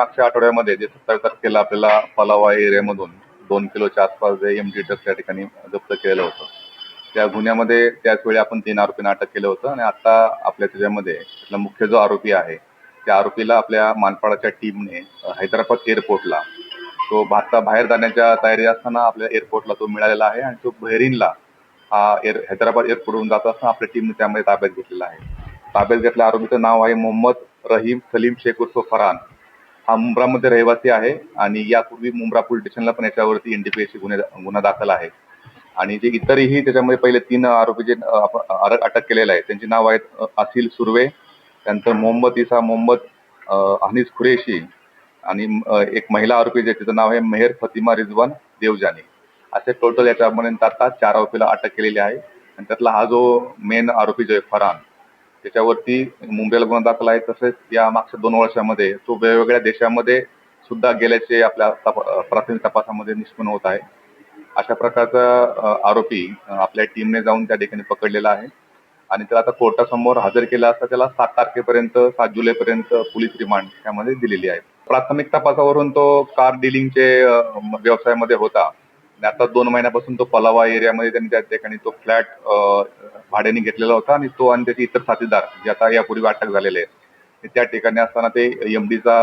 मागच्या आठवड्यामध्ये जे सत्तावीस तारखेला आपल्याला पलावा एरियामधून दोन किलोच्या आसपास जे एम डी ड्रग्स त्या ठिकाणी जप्त केलेलं होतं. त्या गुन्ह्यामध्ये त्याच वेळी आपण तीन आरोपींना अटक केलं होतं आणि आता आपल्या त्याच्यामध्ये मुख्य जो आरोपी आहे त्या आरोपीला आपल्या मानपाडाच्या टीमने हैदराबाद एअरपोर्टला तो भारताबाहेर जाण्याच्या तयारी असताना आपल्या एअरपोर्टला तो मिळालेला आहे आणि तो बहरीनला हा एअर हैदराबाद एअरपोर्टवरून जात असताना आपल्या टीमने त्यामध्ये ताब्यात घेतलेला आहे. ताब्यात घेतलेल्या आरोपीचं नाव आहे मोहम्मद रहीम सलीम शेख उर्फ फरहान. हा मुंब्रामध्ये रहिवासी आहे आणि यापूर्वी मुंब्रा पोलीस स्टेशनला पण याच्यावरती एनडीपीएससी गुन्हे गुन्हा दाखल आहे. आणि जे इतरही त्याच्यामध्ये पहिले तीन आरोपी जे आपण अर- अटक केलेले आहे त्यांची नाव आहेत असिल सुर्वे त्यानंतर मोहम्मद इसा मोहम्मद हनीस खुरेशी आणि एक महिला आरोपी जे तिचं नाव आहे मेहर फतिमा रिजवान देवजानी. असे टोटल याच्यापर्यंत आता चार आरोपीला अटक केलेली आहे. आणि त्यातला हा जो मेन आरोपी जो आहे फरहान त्याच्यावरती मुंबईला गुन्हा दाखल आहे. तसेच या मागच्या दोन वर्षामध्ये तो वेगवेगळ्या देशामध्ये सुद्धा गेल्याचे आपल्या तपा- प्राथमिक तपासामध्ये निष्पन्न होत आहे. अशा प्रकारचा आरोपी आपल्या टीमने जाऊन त्या ठिकाणी पकडलेला आहे. आणि त्याला आता कोर्टासमोर हजर केला असता त्याला सात तारखेपर्यंत सात जुलैपर्यंत पोलीस रिमांड त्यामध्ये दिलेली आहे. प्राथमिक तपासावरून तो कार डिलिंगचे व्यवसायामध्ये होता. आता दोन महिन्यापासून तो पलावा एरियामध्ये त्यांनी त्या ठिकाणी तो फ्लॅट भाड्याने घेतलेला होता आणि तो आणि त्याचे इतर साथीदार जे आता यापूर्वी अटक झालेले आहेत त्या ठिकाणी असताना ते एमडीचा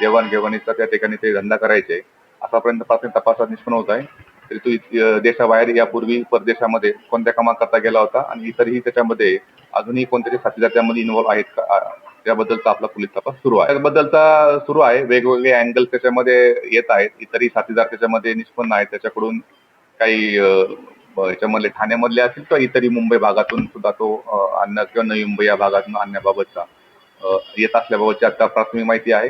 देवाणघेवाणीचा त्या ठिकाणी ते धंदा करायचे. आतापर्यंत प्राथमिक तपासात निष्पन्न होत आहे. तरी तो देशाबाहेर यापूर्वी परदेशामध्ये कोणत्या कामा करता गेला होता आणि इतरही त्याच्यामध्ये अजूनही कोणत्याचे साथीदार त्यामध्ये इन्व्हॉल्व आहेत का? त्याबद्दलचा आपला पोलीस तपास सुरू आहे. त्याबद्दलचा सुरू आहे. वेगवेगळे अँगल त्याच्यामध्ये येत आहेत. इतरही साथीदार त्याच्यामध्ये निष्पन्न आहेत. त्याच्याकडून काही याच्यामधले ठाण्यामधले असतील किंवा इतरही मुंबई भागातून सुद्धा तो अ, आणणं किंवा नवी मुंबई या भागातून आणण्याबाबतचा येत असल्याबाबतची आता प्राथमिक माहिती आहे.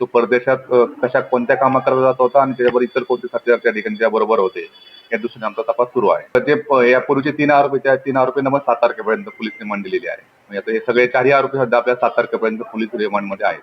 तो परदेशात कशा कोणत्या कामा करता जात होता आणि त्याच्याबरोबर इतर कोणते साथीदार त्या ठिकाणी त्या बरोबर होते या दृष्टीने आमचा तपास सुरू आहे. तर ते यापूर्वीचे तीन आरोपी त्या तीन आरोपी नंबर सात तारखेपर्यंत पोलीस रिमांड आहे. म्हणजे आता हे सगळे चारही आरोपी सध्या आपल्या सात तारखेपर्यंत पोलीस रिमांडमध्ये आहेत.